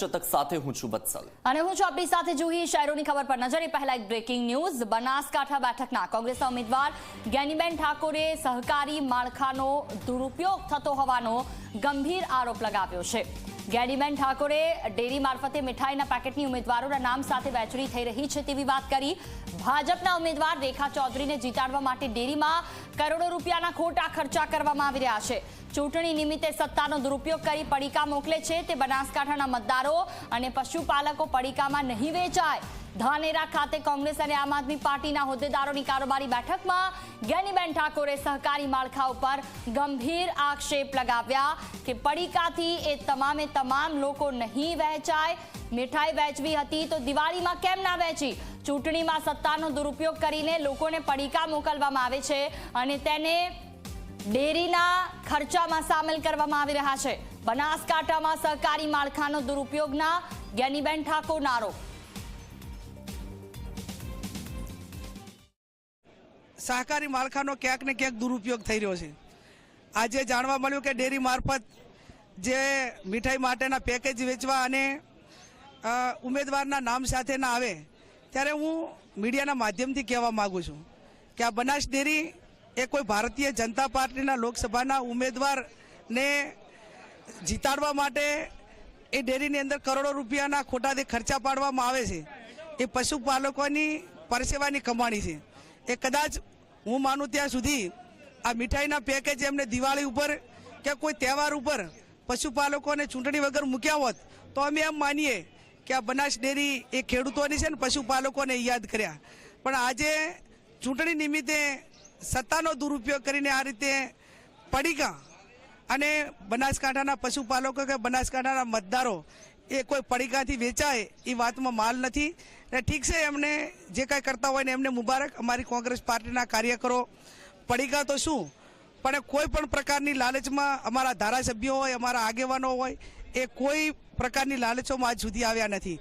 શતક સાથે હું છું વત્સલ અને હું છું આપણી સાથે જુહી શહેરોની ખબર પર નજર. એ પહેલા એક બ્રેકિંગ ન્યૂઝ બનાસકાંઠા બેઠકના કોંગ્રેસના ઉમેદવાર જ્ઞાનીબેન ઠાકોરે સહકારી માળખાનો દુરુપયોગ થતો હોવાનો ગંભીર આરોપ લગાવ્યો છે. જ્ઞાનીબેન ઠાકોરે ડેરી મારફતે મીઠાઈના પેકેટની ઉમેદવારોના નામ સાથે વહેંચણી થઈ રહી છે તેવી વાત કરી. ભાજપના ઉમેદવાર રેખા ચૌધરીને જીતાડવા માટે ડેરીમાં કરોડો રૂપિયાના ખોટા ખર્ચા કરવામાં આવી રહ્યા છે. ચૂંટણી નિમિત્તે સત્તાનો દુરુપયોગ કરી પડીકા મોકલે છે. તે બનાસકાંઠાના મતદારો અને પશુપાલકો પડીકામાં નહીં વેચાય. ધાનેરા ખાતે કોંગ્રેસ અને આમ આદમી પાર્ટીના હોદ્દેદારોની કારોબારી બેઠકમાં જ્ઞાનીબેન ઠાકોરે સહકારી માળખા ઉપર ગંભીર આક્ષેપ લગાવ્યા કે પડીકાથી એ તમામે તમામ લોકો નહીં વહેંચાય, મીઠાઈ વહેંચવી હતી તો દિવાળીમાં કેમ ના વહેંચી? ચૂંટણીમાં સત્તાનો દુરુપયોગ કરીને લોકોને પડીકા મોકલવામાં આવે છે અને તેને ડેરીના ખર્ચામાં સામેલ કરવામાં આવી રહ્યા છે. બનાસકાંઠામાં સહકારી માળખાનો દુરુપયોગના જ્ઞાનીબેન ઠાકોર આરોપ સહકારી માળખાનો ક્યાંક ને ક્યાંક દુરુપયોગ થઈ રહ્યો છે. આજે જાણવા મળ્યું કે ડેરી મારફત જે મીઠાઈ માટેના પેકેજ વેચવા અને ઉમેદવારના નામ સાથે ના આવે, ત્યારે હું મીડિયાના માધ્યમથી કહેવા માગું છું કે આ બનાસ ડેરી એ કોઈ ભારતીય જનતા પાર્ટીના લોકસભાના ઉમેદવારને જીતાડવા માટે એ ડેરીની અંદર કરોડો રૂપિયાના ખોટાથી ખર્ચા પાડવામાં આવે છે. એ પશુપાલકોની પરસેવાની કમાણી છે. એ કદાચ હું માનું ત્યાં સુધી આ મીઠાઈના પેકેજ એમને દિવાળી ઉપર કે કોઈ તહેવાર ઉપર પશુપાલકોને ચૂંટણી વગર મૂક્યા હોત, તો અમે એમ માનીએ કે આ બનાસ ડેરી એ ખેડૂતોની છે ને પશુપાલકોને યાદ કર્યા. પણ આજે ચૂંટણી નિમિત્તે સત્તાનો દુરુપયોગ કરીને આ રીતે પડીકા અને બનાસકાંઠાના પશુપાલકો કે બનાસકાંઠાના મતદારો એ કોઈ પડીકાથી વેચાય એ વાતમાં માલ નથી. ને ઠીક છે, એમને જે કાંઈ કરતા હોય ને એમને મુબારક. અમારી કોંગ્રેસ પાર્ટીના કાર્યકરો, પડીકા તો શું? પણ કોઈ પણ પ્રકારની લાલચમાં અમારા ધારાસભ્યો હોય, અમારા આગેવાનો હોય, એ કોઈ પ્રકારની લાલચોમાં આજ સુધી આવ્યા નથી.